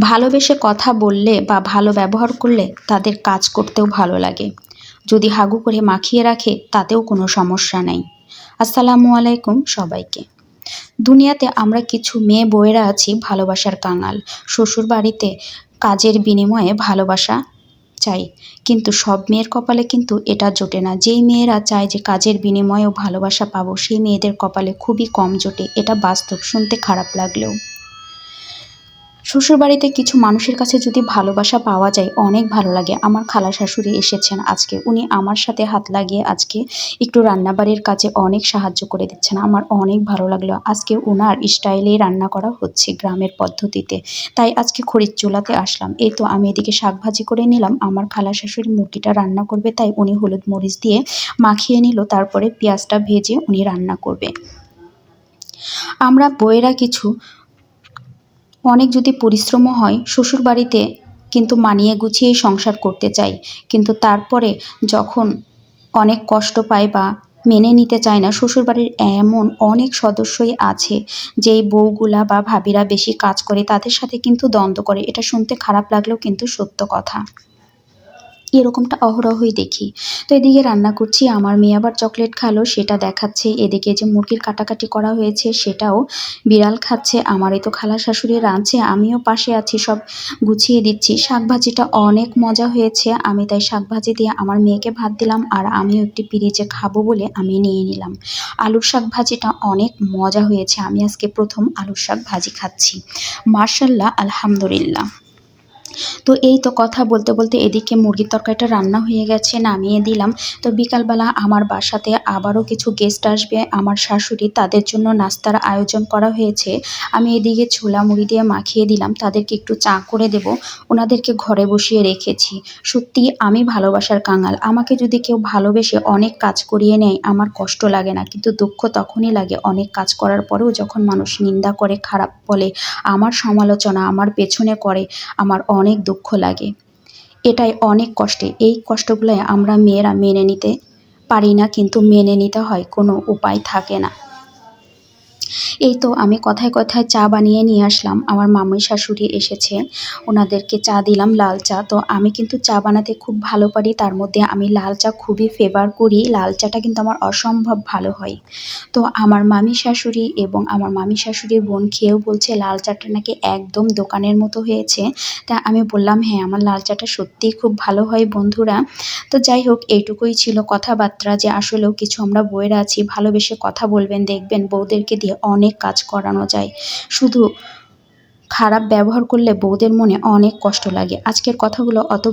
ভালোবেসে কথা বললে বা ভালো ব্যবহার করলে তাদের কাজ করতেও ভালো লাগে। যদি হাগু করে মাখিয়ে রাখে, তাতেও কোনো সমস্যা নেই। আসসালামু আলাইকুম সবাইকে। দুনিয়াতে আমরা কিছু মেয়ে বউয়েরা আছি ভালোবাসার কাঙাল। শ্বশুর বাড়িতে কাজের বিনিময়ে ভালোবাসা চাই। কিন্তু সব মেয়ের কপালে কিন্তু এটা জোটে না। যেই মেয়েরা চায় যে কাজের বিনিময়েও ভালোবাসা পাবো, সেই মেয়েদের কপালে খুবই কম জোটে। এটা বাস্তব শুনতে খারাপ লাগলেও। শ্বশুরবাড়িতে কিছু মানুষের কাছে যদি ভালোবাসা পাওয়া যায়, অনেক ভালো লাগে। আমার খালা শাশুড়ি এসেছেন আজকে। উনি আমার সাথে হাত লাগিয়ে আজকে একটু রান্নাবাড়ির কাজে অনেক সাহায্য করে দিচ্ছেন। আমার অনেক ভালো লাগল। আজকে ওনার স্টাইলেই রান্না করা হচ্ছে গ্রামের পদ্ধতিতে। তাই আজকে খড়ির চুলাতে আসলাম। এই তো আমি এদিকে শাক ভাজি করে নিলাম। আমার খালা শাশুড়ি মুরগিটা রান্না করবে, তাই উনি হলুদ মরিচ দিয়ে মাখিয়ে নিল। তারপরে পেঁয়াজটা ভেজে উনি রান্না করবে। আমরা বইয়েরা কিছু অনেক যদি পরিশ্রমও হয় শ্বশুর বাড়িতে কিন্তু মানিয়ে গুছিয়েই সংসার করতে চাই। কিন্তু তারপরে যখন অনেক কষ্ট পায় বা মেনে নিতে চায় না, শ্বশুরবাড়ির এমন অনেক সদস্যই আছে যেই বউগুলা বা ভাবিরা বেশি কাজ করে, তাদের সাথে কিন্তু দ্বন্দ্ব করে। এটা শুনতে খারাপ লাগলেও কিন্তু সত্য কথা। এরকমটা অহরহই দেখি। তো এদিকে রান্না করছি, আমার মেয়ে আবার চকলেট খালো, সেটা দেখাচ্ছে। এদিকে যে মুরগির কাটাকাটি করা হয়েছে, সেটাও বিড়াল খাচ্ছে। আমারই তো খালা শাশুড়ি রাঁধছে, আমিও পাশে আছি, সব গুছিয়ে দিচ্ছি। শাকভাজিটা অনেক মজা হয়েছে, আমি তাই শাকভাজি দিয়ে আমার মেয়েকে ভাত দিলাম, আর আমিও একটি পিরিচে খাব বলে আমি নিয়ে নিলাম। আলুর শাক ভাজিটা অনেক মজা হয়েছে, আমি আজকে প্রথম আলুর শাক ভাজি খাচ্ছি। মার্শাল্লাহ আলহামদুলিল্লাহ। তো এই তো কথা বলতে বলতে এদিকে মুরগির তরকারিটা রান্না হয়ে গেছে, নামিয়ে দিলাম। তো বিকালবেলা আমার বাসাতে আবারও কিছু গেস্ট আসবে, আমার শাশুড়ি তাদের জন্য নাস্তার আয়োজন করা হয়েছে। আমি এদিকে ছোলা মুড়ি দিয়ে মাখিয়ে দিলাম, তাদেরকে একটু চা করে দেব, ওনাদেরকে ঘরে বসিয়ে রেখেছি। সত্যি আমি ভালোবাসার কাঙাল, আমাকে যদি কেউ ভালোবেসে অনেক কাজ করিয়ে নেয়, আমার কষ্ট লাগে না, কিন্তু দুঃখ তখনই লাগে অনেক কাজ করার পরেও যখন মানুষ নিন্দা করে, খারাপ বলে, আমার সমালোচনা আমার পেছনে করে, আমার অনেক দুঃখ লাগে। এটাই অনেক কষ্টে। এই কষ্টগুলোই আমরা মেয়েরা মেনে নিতে পারি না, কিন্তু মেনে নিতে হয়, কোনো উপায় থাকে না। এই তো আমি কথায় কথায় চা বানিয়ে নিয়ে আসলাম। আমার মামি শাশুড়ি এসেছে। ওনাদেরকে চা দিলাম লাল চা। তো আমি কিন্তু চা বানাতে খুব ভালো পারি। তার মধ্যে আমি লাল চা খুবই ফেভার করি। লাল চাটা কিন্তু আমার অসম্ভব ভালো হয়। তো আমার মামি শাশুড়ি এবং আমার মামি শাশুড়ির বোন খেয়েও বলছে, লাল চাটা নাকি একদম দোকানের মতো হয়েছে। তা আমি বললাম হ্যাঁ আমার লাল চাটা সত্যিই খুব ভালো হয় বন্ধুরা। তো যাই হোক, এইটুকুই ছিল কথাবার্তা যে আসলেও কিছু আমরা বইয়েরা আছি। ভালোবেসে কথা বলবেন, দেখবেন বউদেরকে দিয়ে অনেক কাজ করানো যায়। শুধু খারাপ ব্যবহার করলে বউদের মনে অনেক কষ্ট লাগে। আজকের কথাগুলো অত